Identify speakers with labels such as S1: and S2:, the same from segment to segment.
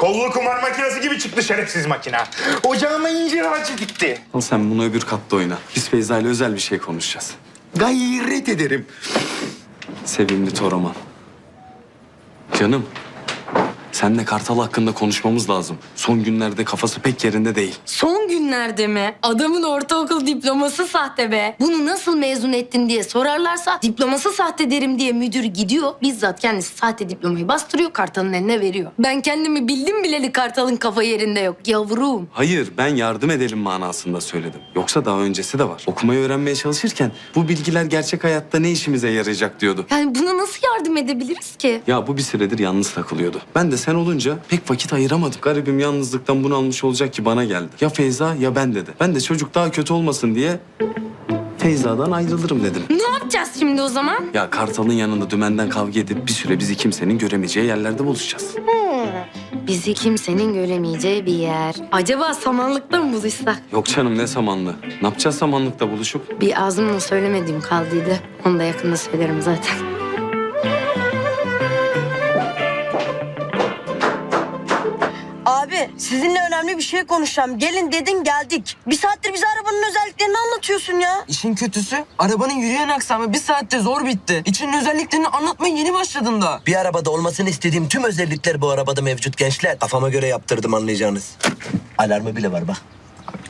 S1: Kollu kumar makinesi gibi çıktı şerefsiz makine. Ocağıma incir ağacı dikti.
S2: Al sen bunu öbür katta oyna. Biz Feyza ile özel bir şey konuşacağız.
S1: Gayret ederim.
S2: Sevimli Toraman. Canım. Senle Kartal hakkında konuşmamız lazım. Son günlerde kafası pek yerinde değil.
S3: Son günlerde mi? Adamın ortaokul diploması sahte be. Bunu nasıl mezun ettin diye sorarlarsa diploması sahte derim diye müdür gidiyor. Bizzat kendisi sahte diplomayı bastırıyor kartalın eline veriyor. Ben kendimi bildim bileli kartalın kafa yerinde yok yavrum.
S2: Hayır, ben yardım edelim manasında söyledim. Yoksa daha öncesi de var. Okumayı öğrenmeye çalışırken bu bilgiler gerçek hayatta ne işimize yarayacak diyordu.
S3: Yani buna nasıl yardım edebiliriz ki?
S2: Ya bu bir süredir yalnız takılıyordu. Ben de sen olunca pek vakit ayıramadım. Garibim yalnızlıktan bunalmış olacak ki bana geldi. Ya Feyza ya ben dedi. Ben de çocuk daha kötü olmasın diye Feyza'dan ayrılırım dedim.
S3: Ne yapacağız şimdi o zaman?
S2: Ya Kartal'ın yanında dümenden kavga edip bir süre bizi kimsenin göremeyeceği yerlerde buluşacağız.
S3: Bizi kimsenin göremeyeceği bir yer. Acaba samanlıkta mı buluşsak?
S2: Yok canım ne samanlı. Ne yapacağız samanlıkta buluşup?
S3: Bir ağzımla söylemediğim kaldıydı. Onu da yakında söylerim zaten.
S4: Sizinle önemli bir şey konuşacağım. Gelin dedin geldik. Bir saattir bize arabanın özelliklerini anlatıyorsun ya.
S5: İşin kötüsü arabanın yürüyen aksamı bir saatte zor bitti. İçinin özelliklerini anlatmaya yeni başladın da.
S6: Bir arabada olmasını istediğim tüm özellikler bu arabada mevcut gençler. Kafama göre yaptırdım anlayacağınız. Alarmı bile var bak.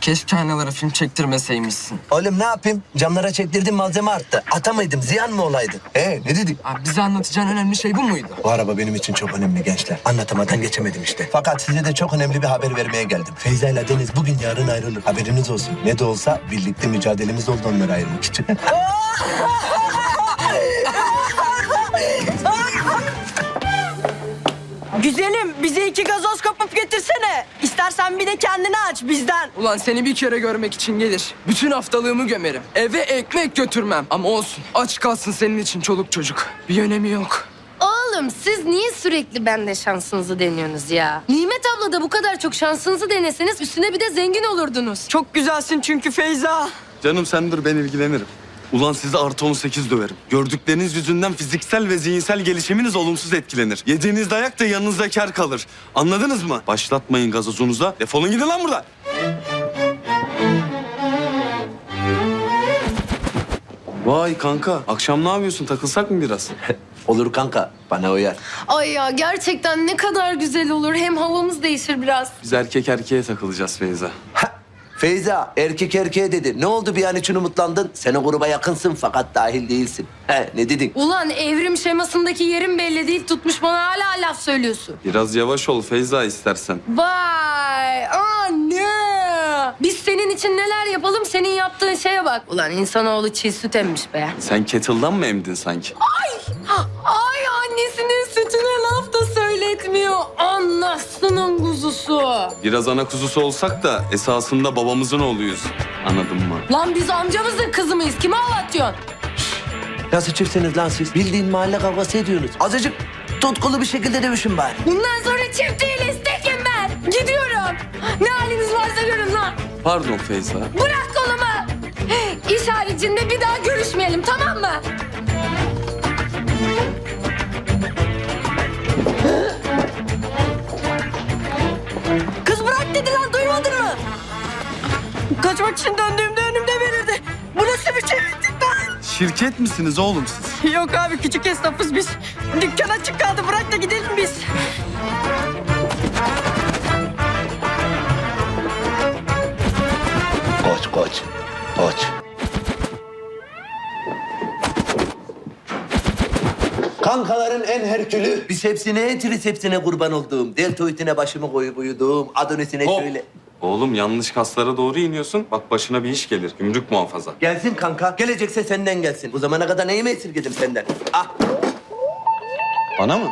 S5: Keşke aynalara film çektirmeseymişsin.
S6: Oğlum ne yapayım? Camlara çektirdim malzeme arttı. Ata mıydım? Ziyan mı olaydı? He ne dedik?
S5: Abi bize anlatacağın önemli şey bu muydu?
S6: Bu araba benim için çok önemli gençler. Anlatamadan geçemedim işte. Fakat size de çok önemli bir haber vermeye geldim. Feyza ile Deniz bugün yarın ayrılır. Haberiniz olsun. Ne de olsa birlikte mücadelemiz oldu onları ayırmak için.
S4: Güzelim bize iki gazoz kapıp getirsene. İstersen bir de kendini aç bizden.
S5: Ulan seni bir kere görmek için gelir. Bütün haftalığımı gömerim. Eve ekmek götürmem. Ama olsun. Aç kalsın senin için çoluk çocuk. Bir önemi yok.
S3: Oğlum siz niye sürekli bende şansınızı deniyorsunuz ya? Nimet abla da bu kadar çok şansınızı deneseniz üstüne bir de zengin olurdunuz.
S4: Çok güzelsin çünkü Feyza.
S2: Canım sen dur ben ilgilenirim. Ulan sizi artı 18 döverim. Gördükleriniz yüzünden fiziksel ve zihinsel gelişiminiz olumsuz etkilenir. Yediğiniz dayak da yanınızda kar kalır. Anladınız mı? Başlatmayın gazozunuza. Defolun gidin lan buradan. Vay kanka, akşam ne yapıyorsun? Takılsak mı biraz?
S6: Olur kanka. Bana uyar.
S3: Ay ya gerçekten ne kadar güzel olur. Hem havamız değişir biraz.
S2: Biz erkek erkeğe takılacağız Feyza.
S6: Ha, Feyza erkek erkeğe dedi. Ne oldu bir an için umutlandın? Sen o gruba yakınsın fakat dahil değilsin. He ne dedin?
S3: Ulan evrim şemasındaki yerim belli değil. Tutmuş bana hala laf söylüyorsun.
S2: Biraz yavaş ol Feyza istersen.
S3: Vay anne. Biz senin için neler yapalım senin yaptığın şeye bak. Ulan insanoğlu çiğ süt emmiş be.
S2: Sen kettle'dan mı emdin sanki?
S3: Ay annesinin sütüne laf da söyletmiyor. Anasının kuzusu.
S2: Biraz ana kuzusu olsak da esasında babamızın oğluyuz. Anladın mı?
S3: Lan biz amcamızın kızı mıyız? Kime ağlatıyorsun?
S6: Nasıl çiftsiniz lan siz? Bildiğin mahalle kavgası ediyorsunuz. Azıcık tutkulu bir şekilde dövüşün bari.
S3: Bundan sonra çift değiliz tekim ben. Gidiyorum. Ne haliniz varsa görün lan.
S2: Pardon Feyza.
S3: Bırak kolumu. İş haricinde bir daha görüşmeyelim tamam mı?
S4: Kız bırak dedi lan duymadın mı? Kaçmak için döndüğümde önümde belirdi. Bu nasıl bir çevirdik lan?
S2: Şirket misiniz oğlum siz?
S4: Yok abi küçük esnafız biz. Dükkan açık kaldı bırak da gidelim biz.
S6: Koç koç. Koç. Kankaların en herkülü. Biz hepsine en trisepsine kurban olduğum. Deltoidine başımı koyup uyuduğum. Adonisine
S2: Hop.
S6: şöyle.
S2: Oğlum yanlış kaslara doğru iniyorsun. Bak başına bir iş gelir. Gümrük muhafaza.
S6: Gelsin kanka. Gelecekse senden gelsin. Bu zamana kadar neyimi esirgedim senden? Ah.
S2: Bana mı?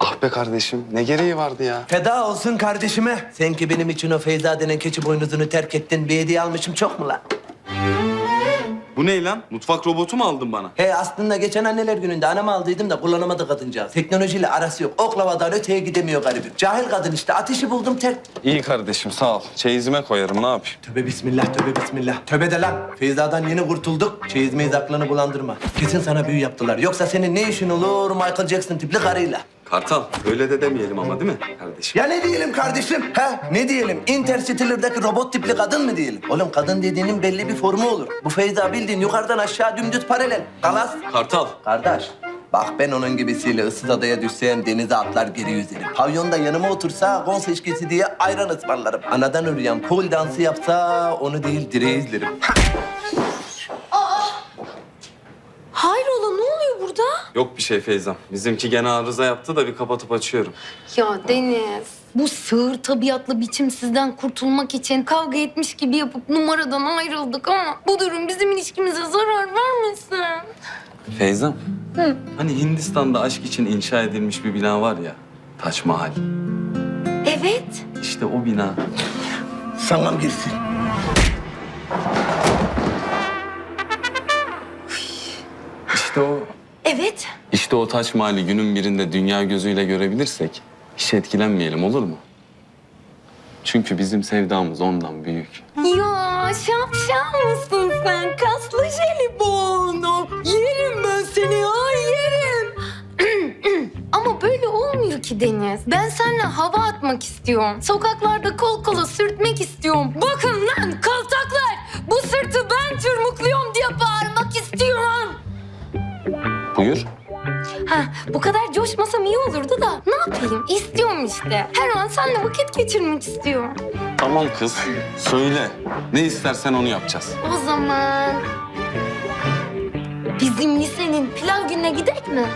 S2: Ah be kardeşim ne gereği vardı ya?
S6: Feda olsun kardeşime. Sen ki benim için o Feyza denen keçi boynuzunu terk ettin. Bir hediye almışım çok mu lan?
S2: Bu ne lan? Mutfak robotu mu aldın bana?
S6: He aslında geçen anneler gününde anama aldıydım da kullanamadı kadıncağız. Teknolojiyle arası yok. Oklavadan öteye gidemiyor garibim. Cahil kadın işte. Ateşi buldum terk.
S2: İyi kardeşim sağ ol. Çeyizime koyarım ne yapayım?
S6: Tövbe bismillah, tövbe bismillah. Tövbe de lan. Feyza'dan yeni kurtulduk. Çeyizmeyiz aklını bulandırma. Kesin sana büyü yaptılar. Yoksa senin ne işin olur Michael Jackson tipli karıyla?
S2: Kartal öyle de demeyelim ama değil mi kardeşim?
S6: Ya ne diyelim kardeşim? Ha? Ne diyelim? Interstellar'daki robot tipli kadın mı diyelim? Oğlum kadın dediğinin belli bir formu olur. Bu Feyza bildiğin yukarıdan aşağı dümdüz paralel. Kalas.
S2: Kartal.
S6: Kardeş, bak ben onun gibisiyle ıssız adaya düşsem denize atlar geri yüzerim. Pavyonda yanıma otursa gon seçkisi diye ayran ısmarlarım. Anadan ürüyen pol dansı yapsa onu değil direği izlerim.
S3: Hayrola ne oluyor burada?
S2: Yok bir şey Feyzam. Bizimki gene arıza yaptı da bir kapatıp açıyorum.
S3: Ya Deniz, bu sığır tabiatlı biçimsizden kurtulmak için kavga etmiş gibi yapıp numaradan ayrıldık ama bu durum bizim ilişkimize zarar vermesin.
S2: Feyzam. Hani Hindistan'da aşk için inşa edilmiş bir bina var ya. Taç Mahal.
S3: Evet.
S2: İşte o bina.
S6: Sana girsin.
S2: İşte o.
S3: Evet.
S2: İşte o Taç Mahal'i günün birinde dünya gözüyle görebilirsek hiç etkilenmeyelim olur mu? Çünkü bizim sevdamız ondan büyük.
S3: Ya şapşal mısın sen? Kaslı jelibon. Yerim ben seni ya yerim. Ama böyle olmuyor ki Deniz. Ben seninle hava atmak istiyorum. Sokaklarda kol kola sürtmek istiyorum. Bakın lan kaltaklar. Bu sırtı ben çırmıklıyorum diye istiyorum.
S2: Buyur.
S3: Ha, bu kadar coşmasam iyi olurdu da ne yapayım? İstiyorum işte. Her an seninle vakit geçirmek istiyorum.
S2: Tamam kız. Söyle. Ne istersen onu yapacağız.
S3: O zaman bizim lisenin pilav gününe gidelim mi?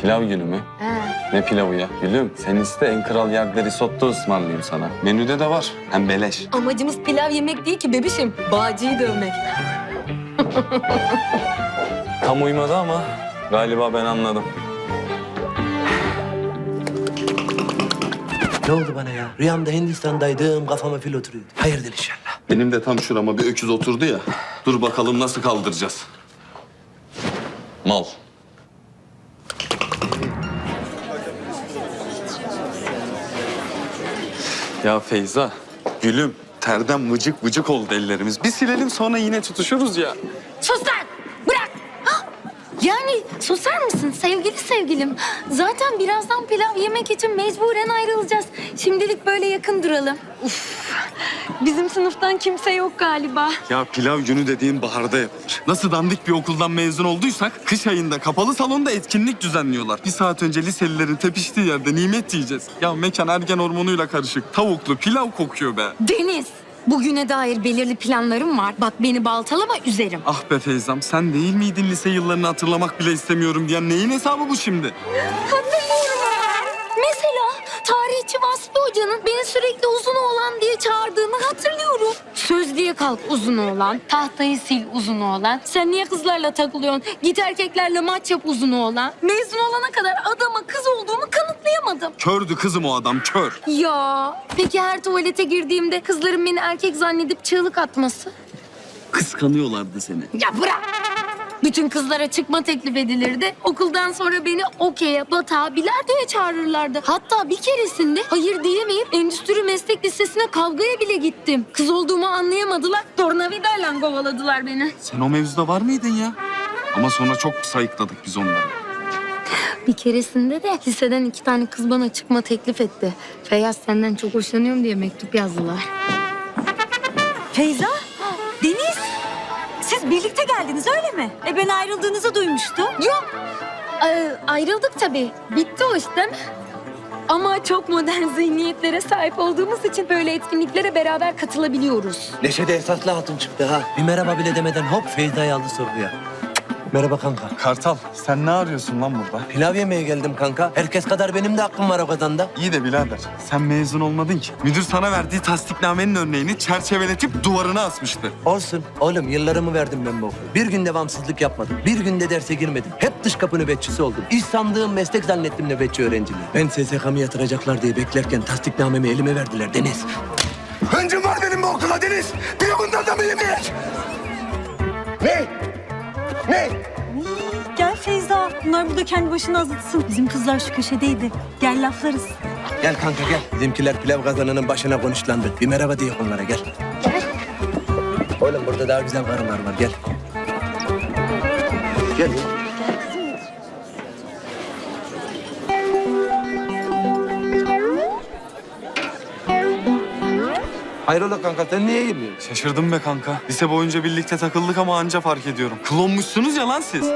S2: Pilav günü mü?
S3: He.
S2: Ne pilavı ya? Gülüm sen iste en kral yerde risotto ısmarlayayım sana. Menüde de var. Hem beleş.
S3: Amacımız pilav yemek değil ki bebişim. Bağcıyı dövmek.
S2: Tam uymadı ama galiba ben anladım.
S6: Ne oldu bana ya? Rüyamda Hindistan'daydım, kafama fil oturuyordu. Hayırdır inşallah.
S2: Benim de tam şurama bir öküz oturdu ya. Dur bakalım nasıl kaldıracağız. Mal. Ya Feyza, gülüm. Terden vıcık vıcık oldu ellerimiz. Bir silelim sonra yine tutuşuruz ya.
S3: Sus lan! Yani susar mısın sevgili sevgilim? Zaten birazdan pilav yemek için mecburen ayrılacağız. Şimdilik böyle yakın duralım. Uf! Bizim sınıftan kimse yok galiba.
S2: Ya pilav günü dediğin baharda yapılır. Nasıl dandik bir okuldan mezun olduysak kış ayında kapalı salonda etkinlik düzenliyorlar. Bir saat önce liselilerin tepiştiği yerde nimet yiyeceğiz. Ya mekan ergen hormonuyla karışık. Tavuklu pilav kokuyor be.
S3: Deniz! Bugüne dair belirli planlarım var. Bak beni baltalama üzerim.
S2: Ah be Feyzam sen değil miydin lise yıllarını hatırlamak bile istemiyorum diyen neyin hesabı bu şimdi?
S3: Hatırlıyorum. Mesela tarihçi Vasfi Hoca'nın beni sürekli uzun oğlan diye çağırdığını hatırlıyorum. Sözlüğe kalk uzun oğlan, tahtayı sil uzun oğlan. Sen niye kızlarla takılıyorsun? Git erkeklerle maç yap uzun oğlan. Mezun olana kadar adama kız olduğumu kanıtlayamadım.
S2: Kördü kızım o adam kör.
S3: Ya peki her tuvalete girdiğimde kızların beni erkek zannedip çığlık atması?
S2: Kıskanıyorlardı seni.
S3: Ya bırak. Bütün kızlara çıkma teklif edilirdi. Okuldan sonra beni okey'e, batağa, bilardoya çağırırlardı. Hatta bir keresinde hayır diyemeyip endüstri meslek lisesine kavgaya bile gittim. Kız olduğumu anlayamadılar. Tornavidayla kovaladılar beni.
S2: Sen o mevzuda var mıydın ya? Ama sonra çok sayıkladık biz onları.
S3: Bir keresinde de liseden iki tane kız bana çıkma teklif etti. Feyyaz senden çok hoşlanıyorum diye mektup yazdılar.
S4: Feyza. Siz birlikte geldiniz öyle mi? E ben ayrıldığınızı duymuştum.
S3: Yok. Ee, ayrıldık tabii. Bitti o iş değil mi? Ama çok modern zihniyetlere sahip olduğumuz için böyle etkinliklere beraber katılabiliyoruz.
S6: Neşede esaslı hatun çıktı ha. Bir merhaba bile demeden hop Feyza'yı aldı soruya. Merhaba kanka.
S2: Kartal sen ne arıyorsun lan burada?
S6: Pilav yemeye geldim kanka. Herkes kadar benim de hakkım var o kazanda.
S2: İyi de birader sen mezun olmadın ki. Müdür sana verdiği tasdiknamenin örneğini çerçeveletip duvarına asmıştı.
S6: Olsun. Oğlum yıllarımı verdim ben bu okula. Bir gün devamsızlık yapmadım. Bir günde derse girmedim. Hep dış kapı nöbetçisi oldum. İş sandığım meslek zannettim nöbetçi öğrenciliği. Ben SSK'mı yatıracaklar diye beklerken tasdiknamemi elime verdiler Deniz. Öncüm var benim bu okula Deniz. Bir bundan da mı yemeyek? Ne? Ne?
S4: Gel Feyza. Bunlar burada kendi başına azıtsın. Bizim kızlar şu köşedeydi. Gel laflarız.
S6: Gel kanka gel. Bizimkiler pilav kazanının başına konuşlandı. Bir merhaba diye onlara gel. Gel. Oğlum burada daha güzel karılar var gel. Gel. Hayrola kanka sen niye girmiyorsun?
S2: Şaşırdım be kanka. Lise boyunca birlikte takıldık ama anca fark ediyorum. Klonmuşsunuz ya lan siz.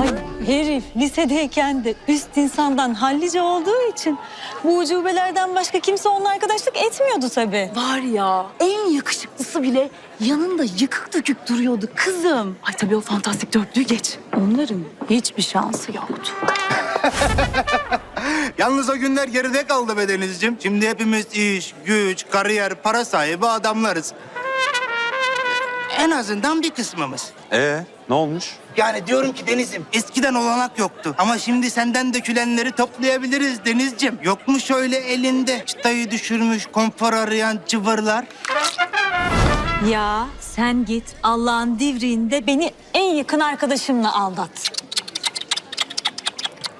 S7: Ay herif lisedeyken de üst insandan hallice olduğu için bu ucubelerden başka kimse onunla arkadaşlık etmiyordu tabii.
S4: Var ya en yakışıklısı bile yanında yıkık dökük duruyordu kızım. Ay tabii o fantastik dörtlüğü geç.
S7: Onların hiçbir şansı yoktu.
S1: Yalnız o günler geride kaldı be Denizciğim. Şimdi hepimiz iş, güç, kariyer, para sahibi adamlarız. En azından bir kısmımız.
S2: Ee, ne olmuş?
S1: Yani diyorum ki Deniz'im eskiden olanak yoktu. Ama şimdi senden dökülenleri toplayabiliriz Deniz'ciğim. Yok mu şöyle elinde çıtayı düşürmüş konfor arayan cıvırlar?
S7: Ya sen git Allah'ın divriğinde beni en yakın arkadaşımla aldat.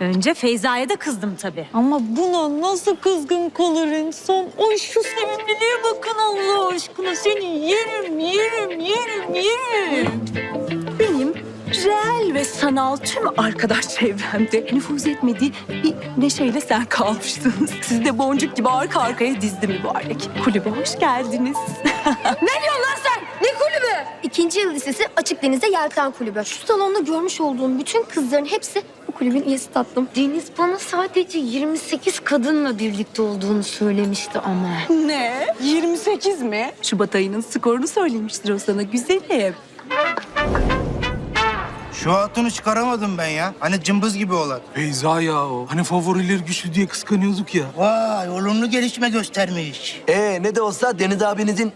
S7: Önce Feyza'ya da kızdım tabii. Ama buna nasıl kızgın kalır insan? Ay şu sevimliliğe bakın Allah aşkına. Seni yerim, yerim, yerim, yerim.
S4: Benim reel ve sanal tüm arkadaş çevremde nüfuz etmediği bir neşeyle sen kalmıştınız. Siz de boncuk gibi arka arkaya dizdi mübarek. Kulübe hoş geldiniz.
S3: Ne diyorsun lan sen? Ne kulübü?
S8: İkinci yıl lisesi Açık Deniz'de Yelken Kulübü. Şu salonda görmüş olduğum bütün kızların hepsi kulübün üyesi tatlım.
S3: Deniz bana sadece 28 kadınla birlikte olduğunu söylemişti ama.
S4: ne? 28 mi? Şubat ayının skorunu söylemiştir o sana güzelim.
S1: Şu hatunu çıkaramadım ben ya. Hani cımbız gibi olan.
S9: Beyza ya o. Hani favoriler güçlü diye kıskanıyorduk ya.
S1: Vay olumlu gelişme göstermiş.
S6: Ee ne de olsa Deniz abinizin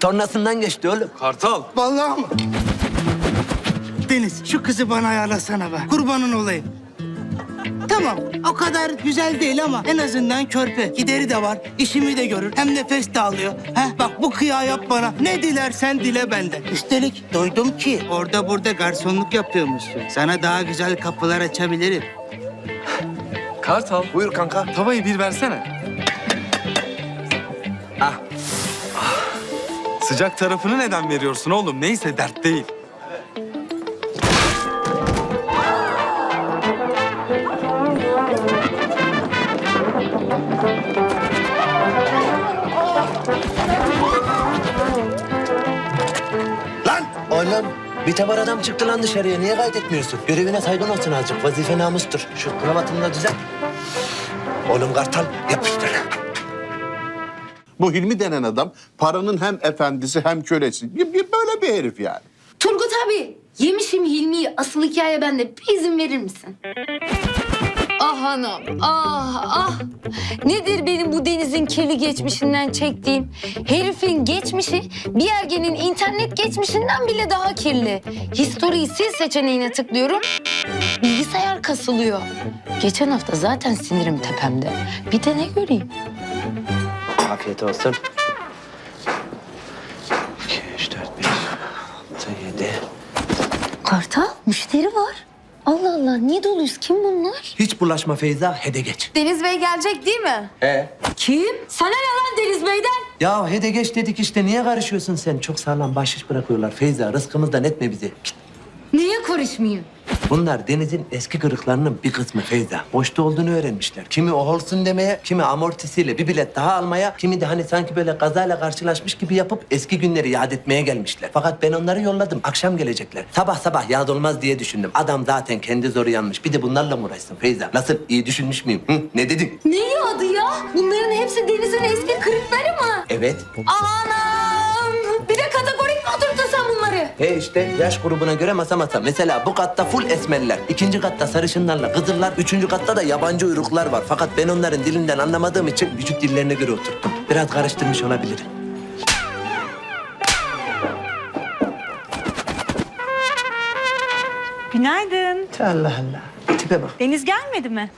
S6: tornasından geçti oğlum.
S2: Kartal.
S1: Vallahi mı? Deniz şu kızı bana ayarlasana be. Kurbanın olayım. Tamam o kadar güzel değil ama en azından körpe. Gideri de var, işimi de görür. Hem nefes de alıyor. Heh, bak bu kıya yap bana. Ne dilersen dile benden. Üstelik duydum ki orada burada garsonluk yapıyormuşsun. Sana daha güzel kapılar açabilirim.
S2: Kartal.
S6: Buyur kanka.
S2: Tavayı bir versene.
S6: Ah.
S2: Sıcak tarafını neden veriyorsun oğlum? Neyse dert değil.
S6: Bir tabar adam çıktı lan dışarıya. Niye kaydetmiyorsun? Görevine saygın olsun azıcık. Vazife namustur. Şu kravatını da düzelt. Oğlum kartal yapıştır.
S10: Bu Hilmi denen adam paranın hem efendisi hem kölesi. Bir, bir böyle bir herif yani.
S3: Turgut abi, yemişim Hilmi'yi. Asıl hikaye bende. Bir izin verir misin? Ah anam, ah ah. Nedir benim bu denizin kirli geçmişinden çektiğim? Herifin geçmişi bir ergenin internet geçmişinden bile daha kirli. History'yi sil seçeneğine tıklıyorum. Bilgisayar kasılıyor. Geçen hafta zaten sinirim tepemde. Bir de ne göreyim?
S6: Afiyet olsun. İki, üç, dört, beş, altı, yedi.
S3: Kartal, müşteri var. Allah Allah, niye doluyuz? Kim bunlar?
S6: Hiç bulaşma Feyza, hede geç.
S3: Deniz Bey gelecek değil mi?
S6: He.
S3: Kim? Sana ne lan Deniz Bey'den?
S6: Ya hede geç dedik işte. Niye karışıyorsun sen? Çok sağlam bahşiş bırakıyorlar Feyza. Rızkımızdan etme bizi. Git.
S3: Niye karışmayayım?
S6: Bunlar denizin eski kırıklarının bir kısmı Feyza. Boşta olduğunu öğrenmişler. Kimi o olsun demeye, kimi amortisiyle bir bilet daha almaya, kimi de hani sanki böyle kazayla karşılaşmış gibi yapıp eski günleri yad etmeye gelmişler. Fakat ben onları yolladım. Akşam gelecekler. Sabah sabah yad olmaz diye düşündüm. Adam zaten kendi zoru yanmış. Bir de bunlarla mı uğraşsın Feyza? Nasıl iyi düşünmüş müyüm? Hı? Ne dedin?
S3: Ne adı ya? Bunların hepsi Deniz'in eski kırıkları mı?
S6: Evet.
S3: Anam!
S6: He işte yaş grubuna göre masa masa. Mesela bu katta full esmerler. ikinci katta sarışınlarla kızırlar. Üçüncü katta da yabancı uyruklar var. Fakat ben onların dilinden anlamadığım için vücut dillerine göre oturttum. Biraz karıştırmış olabilirim.
S7: Günaydın.
S6: Allah Allah. Tipe bak.
S7: Deniz gelmedi mi?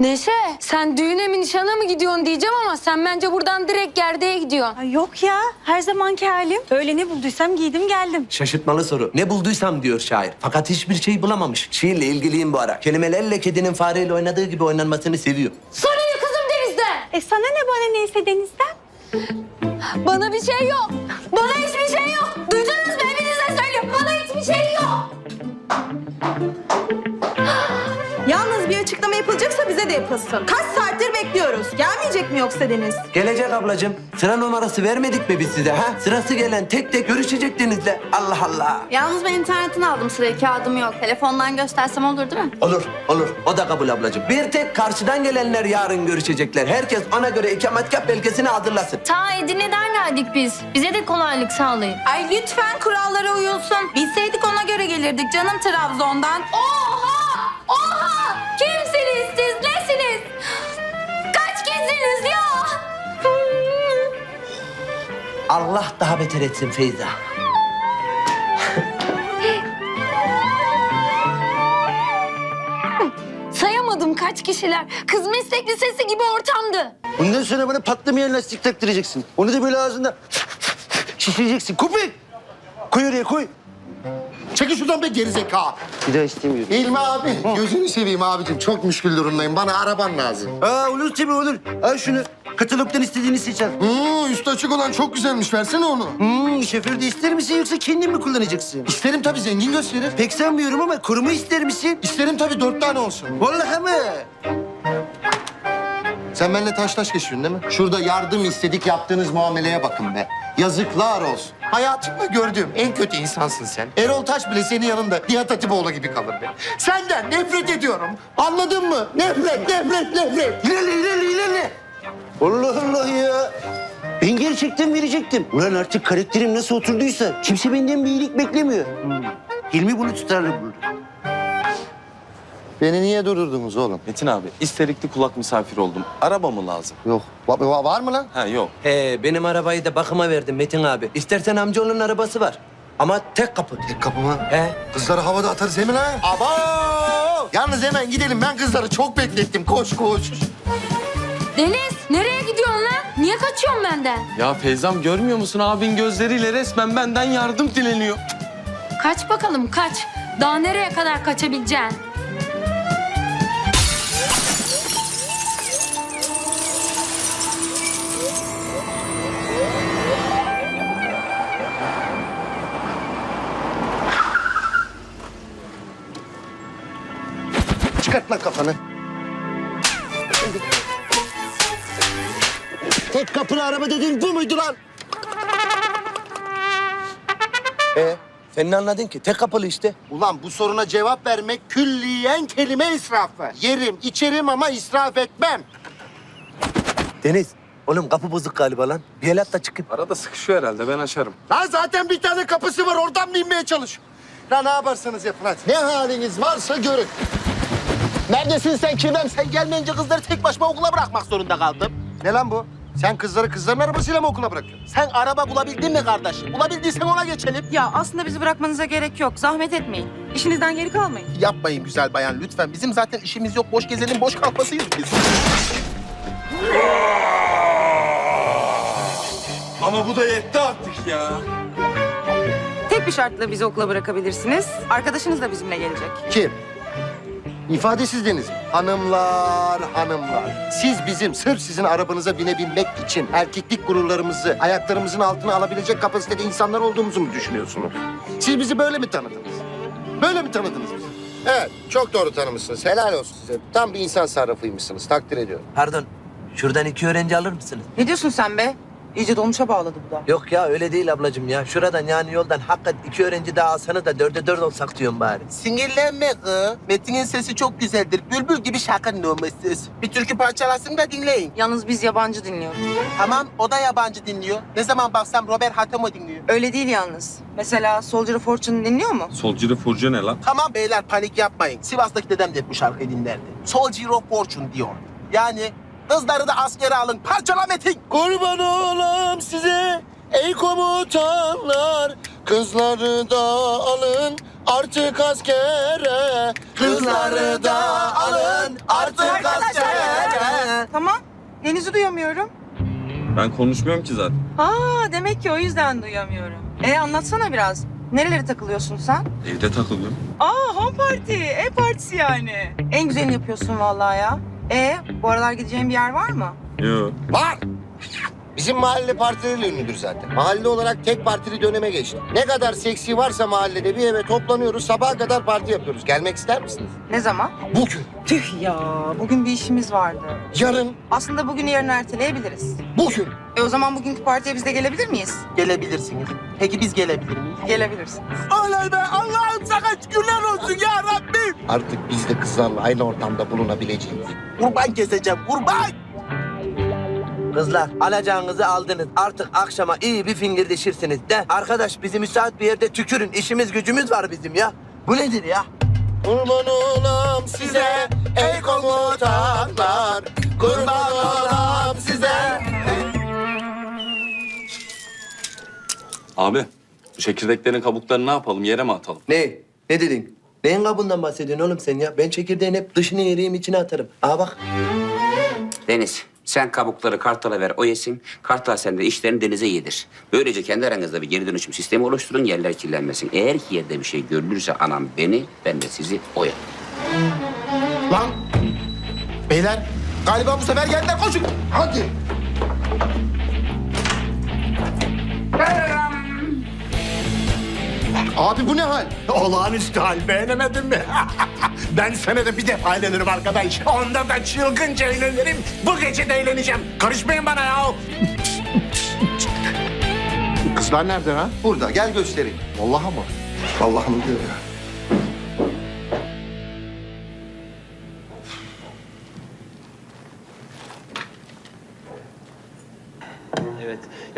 S3: Neşe, sen düğüne mi nişana mı gidiyorsun diyeceğim ama sen bence buradan direkt gerdeğe gidiyorsun.
S7: Ay yok ya. Her zamanki halim. Öyle ne bulduysam giydim geldim.
S6: Şaşırtmalı soru. Ne bulduysam diyor şair. Fakat hiçbir şey bulamamış. Şiirle ilgiliyim bu ara. Kelimelerle kedinin fareyle oynadığı gibi oynanmasını seviyor.
S3: Ne kızım Deniz'den?
S7: E sana ne bana neyse Deniz'den?
S3: Bana bir şey yok. Bana hiçbir şey yok. Duydunuz mu? Hepinize söylüyorum. Bana hiçbir şey yok.
S4: Yapılacaksa bize
S11: de yapılsın. Kaç saattir bekliyoruz. Gelmeyecek mi yoksa Deniz?
S6: Gelecek ablacığım. Sıra numarası vermedik mi biz size ha? Sırası gelen tek tek görüşecek Deniz'le. Allah Allah.
S8: Yalnız ben internetten aldım sırayı. Kağıdım yok. Telefondan göstersem olur değil mi?
S6: Olur, olur. O da kabul ablacığım. Bir tek karşıdan gelenler yarın görüşecekler. Herkes ona göre ikametgah belgesini hazırlasın.
S3: Ta Edirne'den geldik biz. Bize de kolaylık sağlayın.
S11: Ay lütfen kurallara uyulsun. Bilseydik ona göre gelirdik canım Trabzon'dan.
S3: Oha! Kişisiniz ya?
S6: Allah daha beter etsin Feyza.
S3: Sayamadım kaç kişiler. Kız meslek lisesi gibi ortamdı.
S12: Bundan sonra bana patlamayan lastik taktıracaksın. Onu da böyle ağzında şişireceksin. Köpek! Koy oraya koy.
S10: Çekil şuradan be gerizekalı.
S12: Bir daha istemiyorum.
S10: İlmi abi gözünü seveyim abicim. Çok müşkül durumdayım. Bana araban lazım.
S12: Aa olur tabii olur. Al şunu. Katalogdan istediğini seç al.
S10: Hmm, üstü açık olan çok güzelmiş. Versene onu.
S12: Hmm, şoför de ister misin yoksa kendin mi kullanacaksın?
S10: İsterim tabii zengin gösterir.
S12: Pek sanmıyorum ama koruma ister misin?
S10: İsterim tabii dört tane olsun.
S12: Vallahi mi?
S10: Sen benimle taş taş geçiyorsun değil mi? Şurada yardım istedik yaptığınız muameleye bakın be. Yazıklar olsun. Hayatımda gördüğüm en kötü insansın sen. Erol Taş bile senin yanında Nihat Hatipoğlu gibi kalır be. Senden nefret ediyorum. Anladın mı? Nefret, nefret, nefret.
S12: İlerle ilerle ilerle. Allah Allah ya. Ben gerçekten verecektim. Ulan artık karakterim nasıl oturduysa kimse benden bir iyilik beklemiyor. Hmm. Hilmi bunu tutarlı bulur.
S10: Beni niye durdurdunuz oğlum?
S2: Metin abi isterikli kulak misafir oldum. Araba mı lazım?
S10: Yok. Va- va- var mı lan?
S2: Ha yok.
S6: He, benim arabayı da bakıma verdim Metin abi. İstersen amcaoğlunun arabası var. Ama tek kapı.
S10: Tek kapı mı?
S6: He.
S10: Kızları havada atarız hemen ha. Aba! Yalnız hemen gidelim. Ben kızları çok beklettim. Koş koş.
S3: Deniz nereye gidiyorsun lan? Niye kaçıyorsun benden?
S2: Ya Feyzam görmüyor musun abin gözleriyle resmen benden yardım dileniyor.
S3: Kaç bakalım kaç. Daha nereye kadar kaçabileceksin?
S10: Çıkart lan kafanı.
S12: Tek kapılı araba dediğin bu muydu lan?
S6: He. Sen ne anladın ki? Tek kapılı işte.
S10: Ulan bu soruna cevap vermek külliyen kelime israfı. Yerim, içerim ama israf etmem.
S6: Deniz. Oğlum kapı bozuk galiba lan. Bir el at da çıkayım.
S2: Arada sıkışıyor herhalde ben açarım.
S10: Lan zaten bir tane kapısı var. Oradan mı inmeye çalış? Lan ne yaparsanız yapın hadi. Ne haliniz varsa görün.
S12: Neredesin sen Kirvem? Sen gelmeyince kızları tek başıma okula bırakmak zorunda kaldım.
S10: Ne lan bu? Sen kızları kızların arabasıyla mı okula bırakıyorsun?
S12: Sen araba bulabildin mi kardeşim? Bulabildiysen ona geçelim.
S11: Ya aslında bizi bırakmanıza gerek yok. Zahmet etmeyin. İşinizden geri kalmayın.
S10: Yapmayın güzel bayan lütfen. Bizim zaten işimiz yok. Boş gezelim, boş kalmasıyız biz.
S2: Ama bu da yetti artık ya.
S11: Tek bir şartla bizi okula bırakabilirsiniz. Arkadaşınız da bizimle gelecek.
S10: Kim? İfadesiz Deniz. Hanımlar, hanımlar. Siz bizim sırf sizin arabanıza binebilmek için erkeklik gururlarımızı ayaklarımızın altına alabilecek kapasitede insanlar olduğumuzu mu düşünüyorsunuz? Siz bizi böyle mi tanıdınız? Böyle mi tanıdınız bizi? Evet, çok doğru tanımışsınız. Helal olsun size. Tam bir insan sarrafıymışsınız. Takdir ediyorum.
S6: Pardon. Şuradan iki öğrenci alır mısınız?
S11: Ne diyorsun sen be? İyice dolmuşa bağladı bu da.
S6: Yok ya öyle değil ablacığım ya. Şuradan yani yoldan hakikaten iki öğrenci daha alsanız da dörde dört olsak diyorum bari.
S12: Sinirlenme kız. Metin'in sesi çok güzeldir. Bülbül gibi şarkının olması. Bir türkü parçalasın da dinleyin.
S11: Yalnız biz yabancı dinliyoruz.
S12: Tamam, o da yabancı dinliyor. Ne zaman baksam Robert Hatemo dinliyor.
S11: Öyle değil yalnız. Mesela Soldier of Fortune dinliyor mu?
S2: Solcu furcu ne lan?
S12: Tamam beyler panik yapmayın. Sivas'taki dedem de hep bu şarkıyı dinlerdi. Soldier of Fortune diyor. Yani kızları da askere alın. Parçala Metin. Kurban olam size ey komutanlar. Kızları da alın artık askere. Kızları da alın artık askere.
S11: Tamam. Deniz'i duyamıyorum.
S2: Ben konuşmuyorum ki zaten.
S11: Aa demek ki o yüzden duyamıyorum. E anlatsana biraz. Nerelere takılıyorsun sen?
S2: Evde takılıyorum.
S11: Aa home party. Ev partisi yani. En güzelini yapıyorsun vallahi ya. E bu aralar gideceğin bir yer var mı?
S2: Yok.
S10: Var. Bizim mahalle partileriyle ünlüdür zaten. Mahalle olarak tek partili döneme geçti. Ne kadar seksi varsa mahallede bir eve toplanıyoruz. Sabaha kadar parti yapıyoruz. Gelmek ister misiniz?
S11: Ne zaman?
S10: Bugün,
S11: Tüh ya bugün bir işimiz vardı.
S10: yarın,
S11: Aslında bugünü yarın erteleyebiliriz.
S10: bugün.
S11: E o zaman bugünkü partiye biz de gelebilir miyiz?
S12: Gelebilirsiniz. Peki biz gelebilir miyiz?
S11: Gelebilirsiniz.
S12: Oley be Allah'ım sana şükürler olsun ya Rabbim.
S10: Artık biz de kızlarla aynı ortamda bulunabileceğiz.
S12: Kurban keseceğim kurban.
S6: Kızlar alacağınızı aldınız. Artık akşama iyi bir fingirdeşirsiniz de. Arkadaş bizi müsait bir yerde tükürün. İşimiz gücümüz var bizim ya. Bu nedir ya?
S10: Kurban olam size ey komutanlar. Kurban olam size.
S2: Abi bu çekirdeklerin kabuklarını ne yapalım? Yere mi atalım?
S6: Ne? Ne dedin? Neyin kabuğundan bahsediyorsun oğlum sen ya? Ben çekirdeğin hep dışını yeriyim içine atarım. Aa bak.
S13: Deniz, sen kabukları Kartal'a ver, o yesin. Kartal sen de işlerini denize yedir. Böylece kendi aranızda bir geri dönüşüm sistemi oluşturun, yerler kirlenmesin. Eğer ki yerde bir şey görülürse anam beni, ben de sizi oyarım.
S12: Lan. Beyler galiba bu sefer geldiler koşun.
S10: Hadi. Abi bu ne hal?
S12: Olağanüstü hal beğenemedin mi? ben senede bir defa eğlenirim arkadaş. Onda da çılgınca eğlenirim. Bu gece de eğleneceğim. Karışmayın bana ya.
S10: Kızlar nerede ha? Burada gel göstereyim. Vallahi mı? Vallahi mı diyor ya.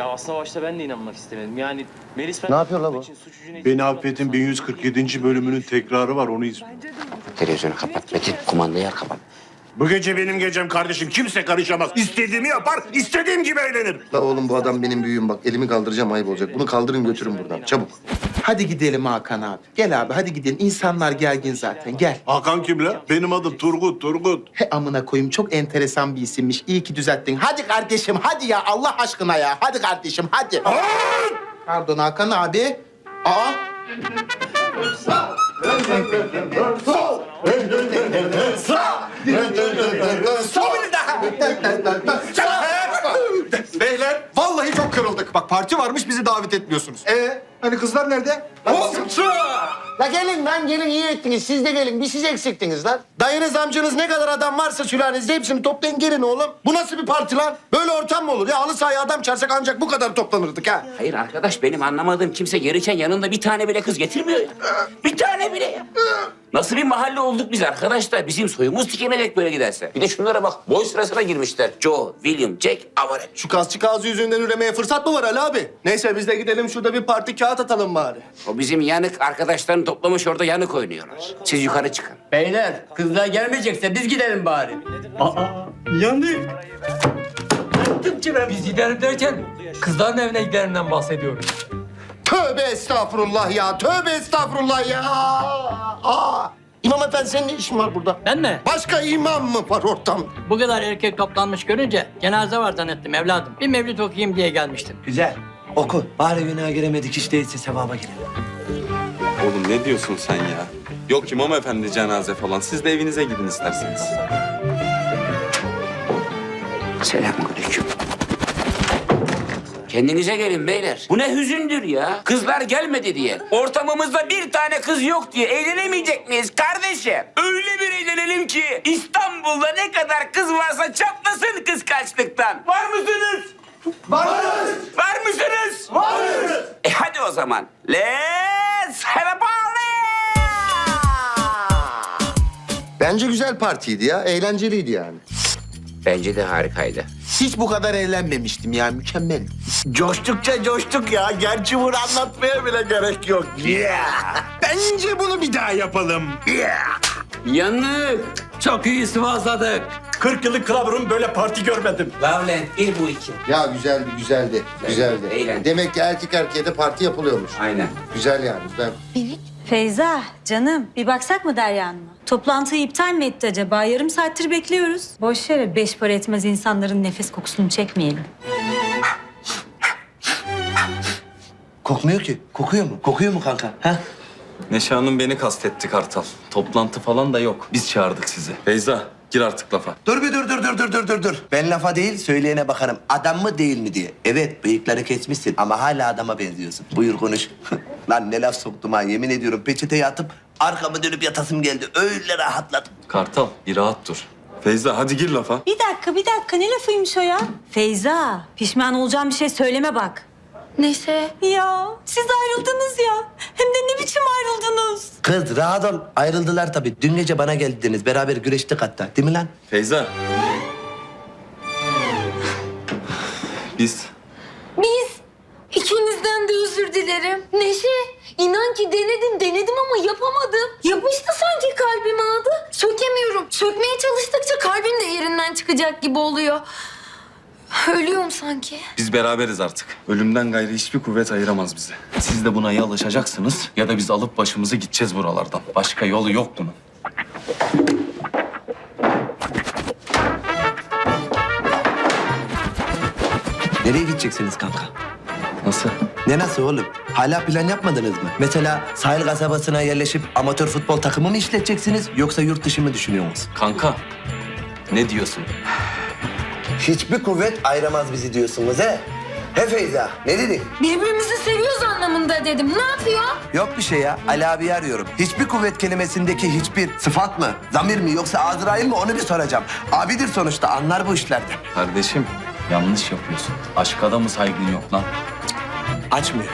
S14: Ya aslında başta ben de inanmak istemedim. Yani Melis ben...
S10: Ne yapıyor la bu?
S14: için suç yüzüne-
S9: Beni affetin 1147. bölümünün tekrarı var onu izliyorum.
S13: Televizyonu kapat, Metin kumandayı al kapat.
S12: Bu gece benim gecem kardeşim. Kimse karışamaz. İstediğimi yapar, istediğim gibi eğlenirim.
S10: La oğlum bu adam benim büyüğüm bak. Elimi kaldıracağım ayıp olacak. Bunu kaldırın götürün buradan. Çabuk.
S12: Hadi gidelim Hakan abi. Gel abi hadi gidelim. İnsanlar gergin zaten. Gel.
S9: Hakan kim la? Benim adım Turgut, Turgut.
S12: He amına koyayım çok enteresan bir isimmiş. İyi ki düzelttin. Hadi kardeşim hadi ya Allah aşkına ya. Hadi kardeşim hadi. Pardon Hakan abi. Aa.
S9: Beyler vallahi çok kırıldık. Bak parti varmış bizi davet etmiyorsunuz.
S10: Ee,
S9: Hani kızlar nerede?
S10: La gelin lan gelin iyi ettiniz. Siz de gelin. Bir siz eksiktiniz lan. Dayınız amcanız ne kadar adam varsa sülalenizde hepsini toplayın gelin oğlum. Bu nasıl bir parti lan? Böyle ortam mı olur? Ya halı sahaya adam çağırsak ancak bu kadar toplanırdık ha.
S13: Hayır arkadaş benim anlamadığım kimse gelirken yanında bir tane bile kız getirmiyor ya. Bir tane bile ya. Nasıl bir mahalle olduk biz arkadaşlar? Bizim soyumuz tükenecek böyle giderse. Bir de şunlara bak. Boy sırasına girmişler. Joe, William, Jack, Avaret.
S12: Şu kasçı ağzı yüzünden üremeye fırsat mı var Ali abi? Neyse biz de gidelim şurada bir parti kağıt atalım bari.
S13: O bizim yanık arkadaşlarını toplamış orada yanık oynuyorlar. Siz yukarı çıkın.
S6: Beyler kızlar gelmeyecekse biz gidelim bari.
S5: Biz gidelim derken kızların evine giderinden bahsediyoruz.
S10: Tövbe estağfurullah ya. Tövbe estağfurullah ya. Aa. İmam efendi senin ne işin var burada?
S14: Ben mi?
S10: Başka imam mı var ortamda?
S14: Bu kadar erkek toplanmış görünce cenaze var zannettim evladım. Bir mevlüt okuyayım diye gelmiştim.
S6: Güzel. Oku. Bari günaha giremedik hiç değilse sevaba girelim.
S2: Oğlum ne diyorsun sen ya? Yok imam efendi cenaze falan. Siz de evinize gidin isterseniz.
S13: Selamünaleyküm. Kendinize gelin beyler. Bu ne hüzündür ya. Kızlar gelmedi diye. Ortamımızda bir tane kız yok diye eğlenemeyecek miyiz kardeşim? Öyle bir eğlenelim ki İstanbul'da ne kadar kız varsa çatlasın kıskançlıktan. Var mısınız? Varız. Var mısınız? Varız. E hadi o zaman. Let's have a party!
S10: Bence güzel partiydi ya. Eğlenceliydi yani.
S13: Bence de harikaydı.
S12: Hiç bu kadar eğlenmemiştim ya mükemmel. Coştukça coştuk ya. Gerçi bunu anlatmaya bile gerek yok. Yeah. Bence bunu bir daha yapalım. Yeah.
S13: Yanık. Çok iyi sıvazladık.
S12: 40 yıllık kılavurum böyle parti görmedim.
S13: Lavlent bir bu iki.
S10: Ya güzeldi, güzeldi. Güzeldi.
S13: Eğlenceli.
S10: Demek ki erkek erkeğe de parti yapılıyormuş.
S13: Aynen.
S10: Güzel yani. Ben
S7: Feyza, canım bir baksak mı Derya Hanım'a? Toplantıyı iptal mi etti acaba? Yarım saattir bekliyoruz. Boş yere beş para etmez insanların nefes kokusunu çekmeyelim.
S6: Kokmuyor ki. Kokuyor mu? Kokuyor mu kanka? Ha?
S2: Neşe Hanım beni kastetti Kartal. Toplantı falan da yok. Biz çağırdık sizi. Beyza, Gir artık lafa.
S6: Dur bir dur dur dur dur dur dur dur. Ben lafa değil söyleyene bakarım. Adam mı değil mi diye. Evet bıyıkları kesmişsin ama hala adama benziyorsun. Buyur konuş. Lan ne laf soktum ha yemin ediyorum peçeteye atıp arkamı dönüp yatasım geldi. Öyle rahatladım.
S2: Kartal bir rahat dur. Feyza hadi gir lafa.
S7: Bir dakika bir dakika ne lafıymış o ya? Feyza pişman olacağım bir şey söyleme bak.
S3: Neyse.
S7: Ya siz ayrıldınız ya. Hem de ne biçim ayrıldınız?
S6: Kız rahat ol. Ayrıldılar tabii. Dün gece bana geldiniz. Beraber güreştik hatta. Değil mi lan?
S2: Feyza. Biz
S3: Biz ikinizden de özür dilerim. Neşe inan ki denedim denedim ama yapamadım. Yapıştı sanki kalbime adı. Sökemiyorum. Sökmeye çalıştıkça kalbim de yerinden çıkacak gibi oluyor. Ölüyorum sanki.
S2: Biz beraberiz artık. Ölümden gayrı hiçbir kuvvet ayıramaz bizi. Siz de buna ya alışacaksınız ya da biz alıp başımızı gideceğiz buralardan. Başka yolu yok bunun.
S6: Nereye gideceksiniz kanka?
S2: Nasıl?
S6: Ne nasıl oğlum? Hala plan yapmadınız mı? Mesela sahil kasabasına yerleşip amatör futbol takımı mı işleteceksiniz yoksa yurt dışı mı düşünüyorsunuz?
S2: Kanka ne diyorsun?
S6: Hiçbir kuvvet ayıramaz bizi diyorsunuz he? He Feyza, ne dedin?
S3: Birbirimizi seviyoruz anlamında dedim. Ne yapıyor?
S6: Yok bir şey ya, Ali abi arıyorum. Hiçbir kuvvet kelimesindeki hiçbir sıfat mı, zamir mi yoksa Azrail mi onu bir soracağım. Abidir sonuçta, anlar bu işlerden.
S2: Kardeşim yanlış yapıyorsun. Aşka da mı saygın yok lan?
S6: Açmıyor.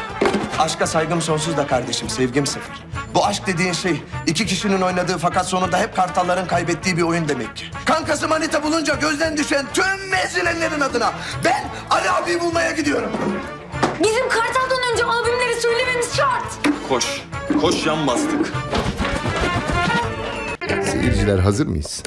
S6: Aşka saygım sonsuz da kardeşim, sevgim sıfır. Bu aşk dediğin şey iki kişinin oynadığı fakat sonunda hep kartalların kaybettiği bir oyun demek ki. Kankası manita bulunca gözden düşen tüm mezilenlerin adına ben Ali abiyi bulmaya gidiyorum.
S3: Bizim Kartal'dan önce albümleri söylememiz şart.
S2: Koş. Koş yan bastık.
S10: Seyirciler hazır mıyız?